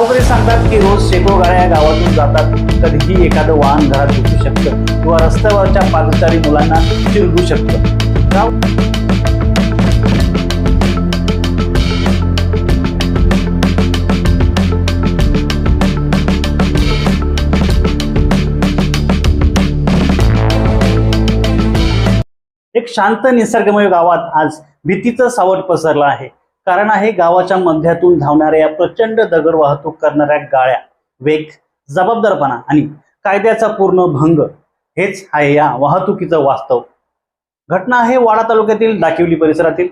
वगैरे सांगतात की रोज शेकडो गाड्या या गावातून जातात. कधीही एखादं वाहन घरात घुसू शकतं किंवा रस्त्यावरच्या पादचारी मुलांना चिरगू शकतं. गाव एक शांत निसर्गमय गावात आज भीतीचं सावट पसरलं आहे. कारण आहे गावाच्या मध्यातून धावणाऱ्या प्रचंड दगड वाहतूक करणाऱ्या गाळ्या वेग जबाबदारपणा आणि कायद्याचा पूर्ण भंग हेच आहे या वाहतुकीचं वास्तव. घटना आहे वाडा तालुक्यातील दाकिवली परिसरातील.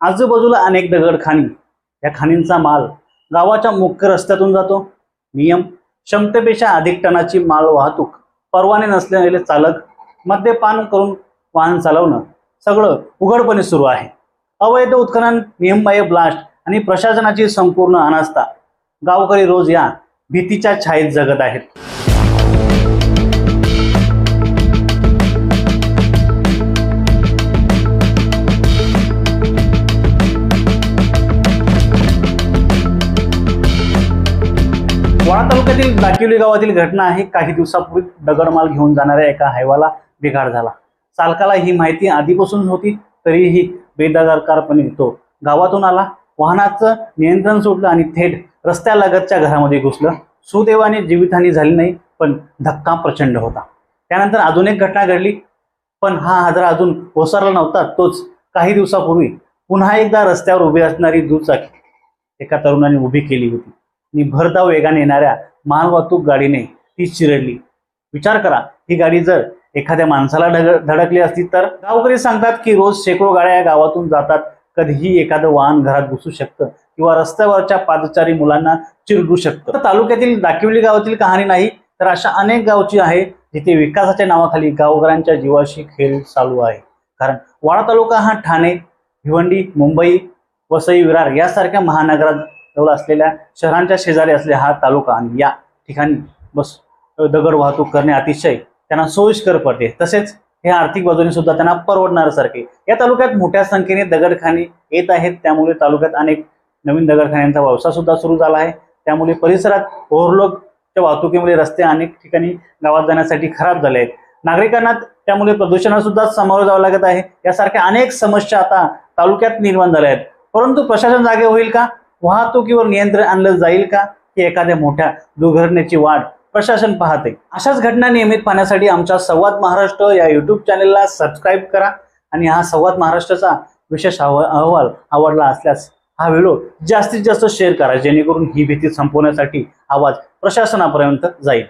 आजूबाजूला अनेक दगड खाणी. या खाणींचा माल गावाच्या मुख्य रस्त्यातून जातो. नियम क्षमतेपेक्षा अधिक टनाची माल वाहतूक परवाने नसलेले चालक मद्यपान करून वाहन चालवणं सगळं उघडपणे सुरू आहे. अवैध उत्खनन नियमबाह्य ब्लास्ट आणि प्रशासनाची संपूर्ण अनास्था. गावकरी रोज या भीतीच्या छायेत जगत आहेत. वाडा तालुक्यातील दाकिवली गावातील घटना आहे. काही दिवसापूर्वी दगडमाल घेऊन जाणाऱ्या एका हायवाला बिघाड झाला. चालकाला ही माहिती आधीपासून होती तरीही बेदरकारपणे तो गावातून आला वाहनाचं नियंत्रण सुटलं आणि थेट रस्त्यालगतच्या घरामध्ये घुसलं. सुदैवाने जीवितहानी झाली नाही पण धक्का प्रचंड होता. त्यानंतर अजून एक घटना घडली पण हा आजार अजून ओसरला नव्हता तोच काही दिवसापूर्वी पुन्हा एकदा रस्त्यावर उभी असणारी दुचाकी एका तरुणाने उभी केली होती. आणि भरधाव वेगाने येणाऱ्या मालवाहतूक गाडीने ती चिरडली. विचार करा ही गाडी जर एखाद्या माणसाला ढग धडकली असती तर गावकरी सांगतात की रोज शेकडो गाड्या या गावातून जातात. कधीही एखादं वाहन घरात घुसू शकतं किंवा रस्त्यावरच्या पादचारी मुलांना चिरडू शकतं. तर तालुक्यातील दाकिवली गावातील कहाणी नाही तर अशा अनेक गावची आहे जिथे विकासाच्या नावाखाली गावकऱ्यांच्या जीवाशी खेळ चालू आहे. कारण वाडा तालुका हा ठाणे भिवंडी मुंबई वसई विरार यासारख्या महानगरात जवळ असलेल्या शहरांच्या शेजारी असलेला हा तालुका. आणि या ठिकाणी बस दगड वाहतूक करणे अतिशय त्यांना सोयीस्कर पडते. तसेच हे आर्थिक बाजूने सुद्धा त्यांना परवडणाऱ्यासारखे. या तालुक्यात मोठ्या संख्येने दगडखाने येत आहेत. त्यामुळे तालुक्यात अनेक नवीन दगडखान्यांचा व्यवसाय सुद्धा सुरू झाला आहे. त्यामुळे परिसरात ओव्हरलोकच्या वाहतुकीमुळे रस्ते अनेक ठिकाणी गावात जाण्यासाठी खराब झाले आहेत. नागरिकांना त्यामुळे प्रदूषणाला सुद्धा सामोरं जावं लागत आहे. यासारख्या अनेक समस्या आता तालुक्यात निर्माण झाल्या आहेत. परंतु प्रशासन जागे होईल का? वाहतुकीवर नियंत्रण आणलं जाईल का? की एखाद्या मोठ्या दुर्घटनेची वाट प्रशासन पाहते. अशाच घटना नियमित पाहण्यासाठी आमच्या संवाद महाराष्ट्र या युट्यूब चॅनेलला सबस्क्राईब करा आणि हा संवाद महाराष्ट्राचा विशेष अहवाल आवडला असल्यास हा व्हिडिओ जास्तीत जास्त शेअर करा जेणेकरून ही भीती संपवण्यासाठी आवाज प्रशासनापर्यंत जाईल.